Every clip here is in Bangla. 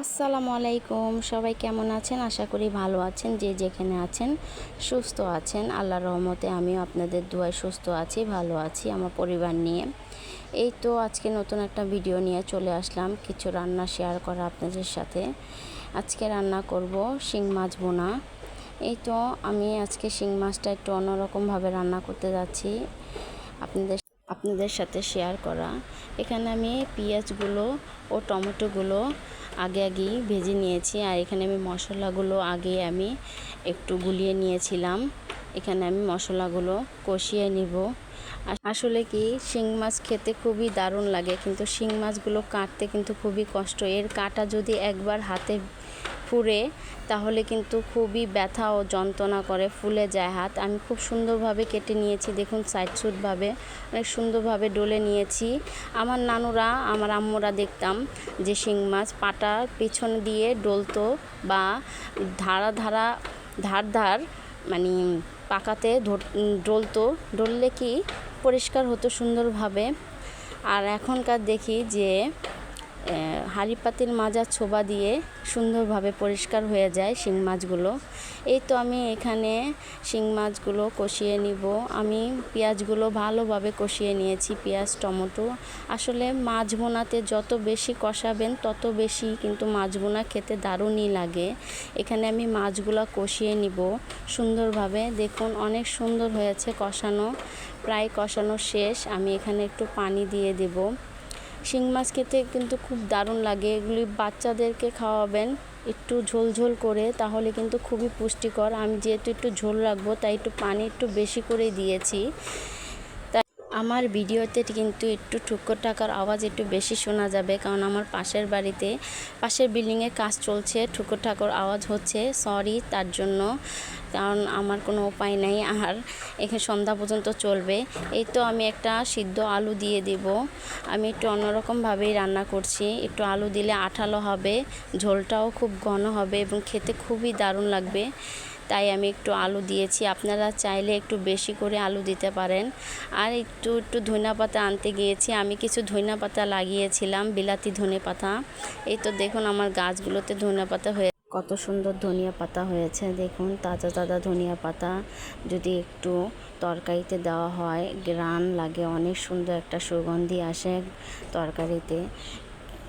আসসালামু আলাইকুম। সবাই কেমন আছেন? আশা করি ভালো আছেন। যে যেখানে আছেন, সুস্থ আছেন। আল্লাহর রহমতে আমিও আপনাদের দুয়ায় সুস্থ আছি, ভালো আছি, আমার পরিবার নিয়ে। এই তো আজকে নতুন একটা ভিডিও নিয়ে চলে আসলাম। কিছু রান্না শেয়ার করা আপনাদের সাথে। আজকে রান্না করব শিং মাছ বোনা এই তো আমি আজকে শিং মাছটা একটু অন্যরকমভাবে রান্না করতে যাচ্ছি। আপনাদের আপনাদের সাথে শেয়ার করা। এখানে আমি পেঁয়াজগুলো ও টমেটোগুলো আগে আগেই ভেজে নিয়েছি আর এখানে আমি মশলাগুলো আগে আমি একটু গুলিয়ে নিয়েছিলাম। এখানে আমি মশলাগুলো কষিয়ে নিব। আস- আসলে কি, শিং মাছ খেতে খুবই দারুণ লাগে, কিন্তু শিং মাছগুলো কাটতে কিন্তু খুবই কষ্ট। এর কাটা যদি একবার হাতে ফুরে তাহলে কিন্তু খুবই ব্যথা ও যন্ত্রণা করে, ফুলে যায় হাত। আমি খুব সুন্দরভাবে কেটে নিয়েছি, দেখুন সাইড সুটভাবে অনেক সুন্দরভাবে ডলে নিয়েছি। আমার নানুরা, আমার আম্মুরা দেখতাম যে শিং মাছ পাটার পেছন দিয়ে ডলতো বা ধারা ধারা ধার ধার মানে পাকাতে ডলতো। ডললে কি পরিষ্কার হতো সুন্দরভাবে। আর এখনকার দেখি যে হাঁড়ি পাতিল মাজা ছোবা দিয়ে সুন্দরভাবে পরিষ্কার হয়ে যায় শিং মাছগুলো। এই তো আমি এখানে শিং মাছগুলো কষিয়ে নিব। আমি পেঁয়াজগুলো ভালোভাবে কষিয়ে নিয়েছি, পেঁয়াজ, টমেটো। আসলে মাছ বোনাতে যত বেশি কষাবেন, তত বেশি কিন্তু মাছ বোনা খেতে দারুণই লাগে। এখানে আমি মাছগুলো কষিয়ে নিব সুন্দরভাবে। দেখুন, অনেক সুন্দর হয়েছে কষানো। প্রায় কষানো শেষ। আমি এখানে একটু পানি দিয়ে দেবো। শিং মাছ খেতে কিন্তু খুব দারুণ লাগে। এগুলি বাচ্চাদেরকে খাওয়াবেন একটু ঝোল ঝোল করে, তাহলে কিন্তু খুবই পুষ্টিকর। আমি যেহেতু একটু ঝোল রাখব, তাই একটু পানি একটু বেশি করে দিয়েছি। আমার ভিডিওতে কিন্তু একটু ঠুকর টাকার আওয়াজ একটু বেশি শোনা যাবে, কারণ আমার পাশের বাড়িতে, পাশের বিল্ডিংয়ে কাজ চলছে, ঠুকর ঠাকুর আওয়াজ হচ্ছে সরি তার জন্য, কারণ আমার কোনো উপায় নাই, আর এখানে সন্ধ্যা পর্যন্ত চলবে। এই তো আমি একটা সিদ্ধ আলু দিয়ে দেব, আমি একটু অন্যরকমভাবেই রান্না করছি, একটু আলু দিলে আঠালো হবে, ঝোলটাও খুব ঘন হবে এবং খেতে খুবই দারুণ লাগবে। তাই আমি একটু আলু দিয়েছি। আপনারা চাইলে একটু বেশি করে আলু দিতে পারেন। আর একটু একটু ধনিয়া পাতা আনতে গিয়েছি। আমি কিছু ধনিয়া পাতা লাগিয়েছিলাম, বিলাতি ধনে পাতা। এই তো দেখুন আমার গাছগুলোতে ধনিয়া পাতা হয়ে কত সুন্দর ধনিয়া পাতা হয়েছে। দেখুন তাজা তাজা ধনিয়া পাতা। যদি একটু তরকারিতে দেওয়া হয়, গ্রান লাগে, অনেক সুন্দর একটা সুগন্ধি আসে তরকারিতে।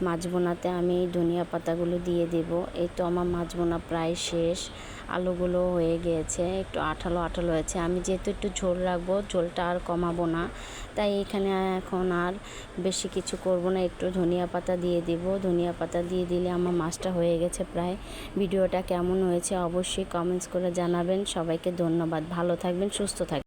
মাছ বোনাতে আমি ধনিয়া পাতাগুলো দিয়ে দেব। এই তো আমার মাছ বোনা প্রায় শেষ। আলুগুলো হয়ে গিয়েছে একটু আঠালো আঠালো হয়েছে। আমি যেহেতু একটু ঝোল রাখব, ঝোলটা আর কমাবো না। তাই এখানে এখন আর বেশি কিছু করব না, একটু ধনিয়া পাতা দিয়ে দিব। ধনিয়া পাতা দিয়ে দিলে আমার মাছটা হয়ে গেছে প্রায়। ভিডিওটা কেমন হয়েছে অবশ্যই কমেন্টস করে জানাবেন। সবাইকে ধন্যবাদ। ভালো থাকবেন, সুস্থ থাকবেন।